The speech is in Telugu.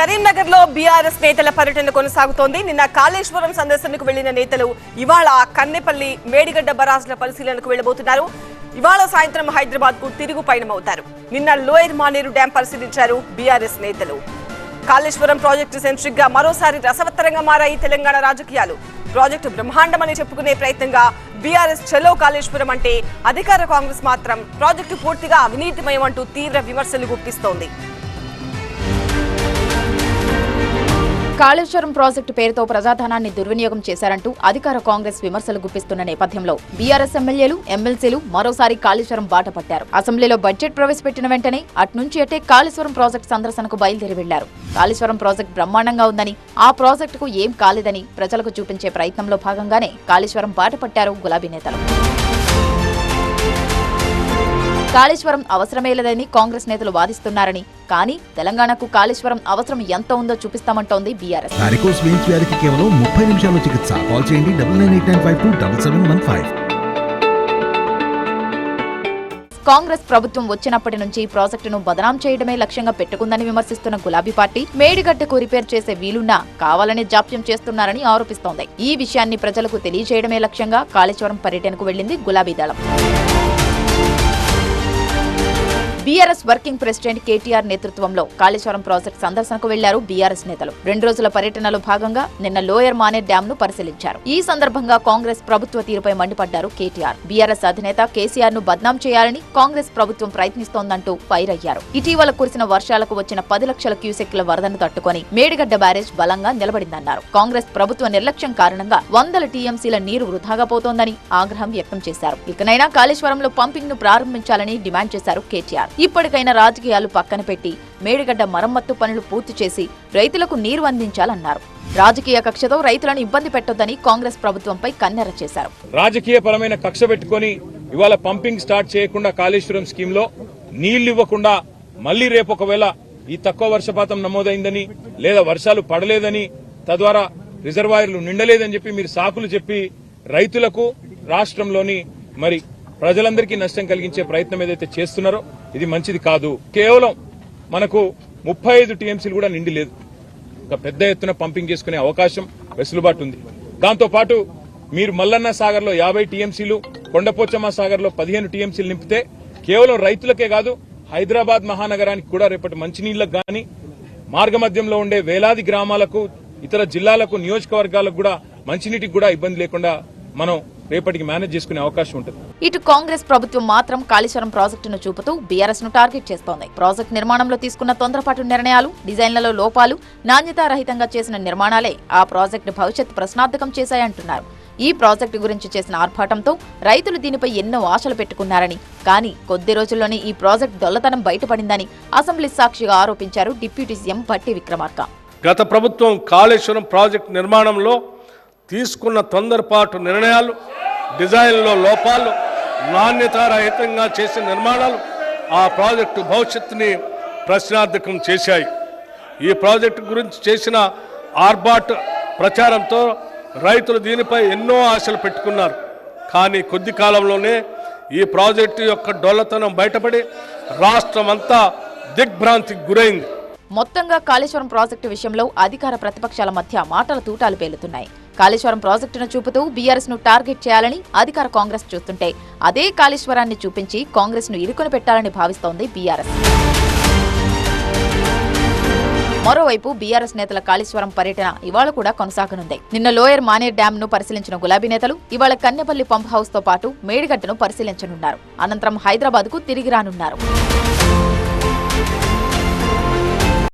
కరీంనగర్లో బీఆర్ఎస్ నేతల పర్యటన కొనసాగుతోంది. నిన్న కాళేశ్వరం సందర్శనకు వెళ్ళిన నేతలు ఇవాళ కన్నెపల్లి మేడిగడ్డ బరాజ్ల పరిశీలనకు వెళ్ళబోతున్నారు ఇవాళ సాయంత్రం హైదరాబాద్కు తిరుగు పయనమవుతారు. నిన్న లోయర్ మానేరు డ్యాం పరిశీలించారు బీఆర్ఎస్ నేతలు. కాళేశ్వరం ప్రాజెక్టు సెంట్రిక్గా మరోసారి రసవత్తరంగా మారాయి తెలంగాణ రాజకీయాలు. ప్రాజెక్టు బ్రహ్మాండమని చెప్పుకునే ప్రయత్నంగా బీఆర్ఎస్ చలో కాళేశ్వరం అంటే అధికార కాంగ్రెస్ మాత్రం ప్రాజెక్టు పూర్తిగా అవినీతిమయం అంటూ తీవ్ర విమర్శలు గుప్పిస్తోంది. కాళేశ్వరం ప్రాజెక్టు పేరుతో ప్రజాధనాన్ని దుర్వినియోగం చేశారంటూ అధికార కాంగ్రెస్ విమర్శలు గుప్పిస్తున్న నేపథ్యంలో బీఆర్ఎస్ ఎమ్మెల్యేలు ఎమ్మెల్సీలు మరోసారి కాళేశ్వరం బాట పట్టారు. అసెంబ్లీలో బడ్జెట్ ప్రవేశపెట్టిన వెంటనే అట్నుంచి అటే కాళేశ్వరం ప్రాజెక్టు సందర్శనకు బయలుదేరి వెళ్ళారు. కాళేశ్వరం ప్రాజెక్టు బ్రహ్మాండంగా ఉందని ఆ ప్రాజెక్టుకు ఏం కాలేదని ప్రజలకు చూపించే ప్రయత్నంలో భాగంగానే కాళేశ్వరం బాట పట్టారు గులాబీ నేతలు. కాళేశ్వరం అవసరమే లేదని కాంగ్రెస్ నేతలు వాదిస్తున్నారని. కానీ తెలంగాణకు కాళేశ్వరం అవసరం ఎంత ఉందో చూపిస్తామంటోంది బీఆర్ఎస్. వారికోస్ వెయిన్స్ వ్యాధికి కేవలం ముప్పై నిమిషాల్లో చికిత్స. కాల్ చేయండి double nine eight nine five two double seven one five. Congress ప్రభుత్వం వచ్చినప్పటి నుంచి ప్రాజెక్టును బదనాం చేయడమే లక్ష్యంగా పెట్టుకుందని విమర్శిస్తున్న గులాబీ పార్టీ మేడిగడ్డకు రిపేర్ చేసే వీలున్నా కావాలని జాప్యం చేస్తున్నారని ఆరోపిస్తోంది. ఈ విషయాన్ని ప్రజలకు తెలియజేయడమే లక్ష్యంగా కాళేశ్వరం పర్యటనకు వెళ్ళింది గులాబీ దళం. బీఆర్ఎస్ వర్కింగ్ ప్రెసిడెంట్ కేటీఆర్ నేతృత్వంలో కాళేశ్వరం ప్రాజెక్టు సందర్శనకు వెళ్ళారు బీఆర్ఎస్ నేతలు. రెండు రోజుల పర్యటనలో భాగంగా నిన్న లోయర్ మానే డ్యాం ను పరిశీలించారు. ఈ సందర్భంగా కాంగ్రెస్ ప్రభుత్వ తీరుపై మండిపడ్డారు కేటీఆర్. బీఆర్ఎస్ అధినేత కేసీఆర్ను బద్నాం చేయాలని కాంగ్రెస్ ప్రభుత్వం ప్రయత్నిస్తోందంటూ ఫైర్ అయ్యారు. ఇటీవల కురిసిన వర్షాలకు వచ్చిన పది లక్షల క్యూసెక్ల వరదను తట్టుకొని మేడిగడ్డ బ్యారేజ్ బలంగా నిలబడిందన్నారు. కాంగ్రెస్ ప్రభుత్వ నిర్లక్ష్యం కారణంగా వందల టీఎంసీల నీరు వృధాగా పోతోందని ఆగ్రహం వ్యక్తం చేశారు. ఇకనైనా కాళేశ్వరంలో పంపింగ్ను ప్రారంభించాలని డిమాండ్ చేశారు కేటీఆర్. ఇప్పటికైనా రాజకీయాలు పక్కన పెట్టి మేడిగడ్డ మరమ్మత్తు పనులు పూర్తి చేసి రైతులకు నీరు అందించాలన్నారు. రాజకీయ కక్షతో రైతులను ఇబ్బంది పెట్టొద్దని కాంగ్రెస్ ప్రభుత్వంపై కన్నెర చేశారు. రాజకీయ పరమైన కక్ష పెట్టుకొని ఇవాళ పంపింగ్ స్టార్ట్ చేయకుండా కాళేశ్వరం స్కీమ్లో నీళ్ళు ఇవ్వకుండా మళ్ళీ రేపు ఒకవేళ ఈ తక్కువ వర్షపాతం నమోదైందని లేదా వర్షాలు పడలేదని తద్వారా రిజర్వాయర్లు నిండలేదని చెప్పి మీరు సాకులు చెప్పి రైతులకు రాష్ట్రంలోని మరి ప్రజలందరికీ నష్టం కలిగించే ప్రయత్నం ఏదైతే చేస్తున్నారో ఇది మంచిది కాదు. కేవలం మనకు ముప్పై ఐదు టీఎంసీలు కూడా నిండి లేదు. ఒక పెద్ద ఎత్తున పంపింగ్ చేసుకునే అవకాశం వెసులుబాటు ఉంది. దాంతో పాటు మీరు మల్లన్న సాగర్లో యాభై టీఎంసీలు కొండపోచమ్మ సాగర్లో పదిహేను టీఎంసీలు నింపితే కేవలం రైతులకే కాదు హైదరాబాద్ మహానగరానికి కూడా రేపటి మంచినీళ్ళకు గాని మార్గమధ్యంలో ఉండే వేలాది గ్రామాలకు ఇతర జిల్లాలకు నియోజకవర్గాలకు కూడా మంచినీటికి కూడా ఇబ్బంది లేకుండా మనం రేపటికి మేనేజ్ చేసుకునే అవకాశం ఉంటుంది. ఇటు కాంగ్రెస్ ప్రభుత్వం మాత్రం కాళేశ్వరం ప్రాజెక్టును చూపుతూ బీఆర్ఎస్ను టార్గెట్ చేస్తోంది. ప్రాజెక్టు నిర్మాణంలో తీసుకున్న తొందరపాటు నిర్ణయాలు డిజైన్లలో లోపాలు నాణ్యతారహితంగా చేసిన నిర్మాణాలే ఆ ప్రాజెక్టు భవిష్యత్ ప్రశ్నార్థకం చేశాయంటున్నారు. ఈ ప్రాజెక్టు గురించి చేసిన ఆర్భాటంతో రైతులు దీనిపై ఎన్నో ఆశలు పెట్టుకున్నారని కానీ కొద్ది రోజుల్లోనే ఈ ప్రాజెక్టు దొల్లతనం బయటపడిందని అసెంబ్లీ సాక్షిగా ఆరోపించారు డిప్యూటీ సీఎం భట్టి విక్రమార్క. గత ప్రభుత్వం కాళేశ్వరం ప్రాజెక్టు నిర్మాణంలో తీసుకున్న తొందరపాటు నిర్ణయాలు డిజైన్లో లోపాలు నాణ్యతారహితంగా చేసిన నిర్మాణాలు ఆ ప్రాజెక్టు భవిష్యత్తుని ప్రశ్నార్థకం చేశాయి. ఈ ప్రాజెక్టు గురించి చేసిన ఆర్బాట్ ప్రచారంతో రైతులు దీనిపై ఎన్నో ఆశలు పెట్టుకున్నారు. కానీ కొద్ది కాలంలోనే ఈ ప్రాజెక్టు యొక్క డొల్లతనం బయటపడి రాష్ట్రమంతా దిగ్భ్రాంతికి గురైంది. మొత్తంగా కాళేశ్వరం ప్రాజెక్టు విషయంలో అధికార ప్రతిపక్షాల మధ్య మాటల తూటాలు పేలుతున్నాయి. కాళేశ్వరం ప్రాజెక్టును చూపుతూ బీఆర్ఎస్ను టార్గెట్ చేయాలని అధికార కాంగ్రెస్ చూస్తుంటే అదే కాళేశ్వరాన్ని చూపించి కాంగ్రెస్ను ఇరుకుని పెట్టాలని భావిస్తోంది బీఆర్ఎస్. మరోవైపు బీఆర్ఎస్ నేతల కాళేశ్వరం పర్యటన ఇవాళ కూడా కొనసాగనుంది. నిన్న లోయర్ మానేర్ డ్యాం ను పరిశీలించిన గులాబీ నేతలు ఇవాళ కన్నెపల్లి పంప్ హౌస్తో పాటు మేడిగడ్డను పరిశీలించనున్నారు. అనంతరం హైదరాబాద్కు తిరిగి రానున్నారు.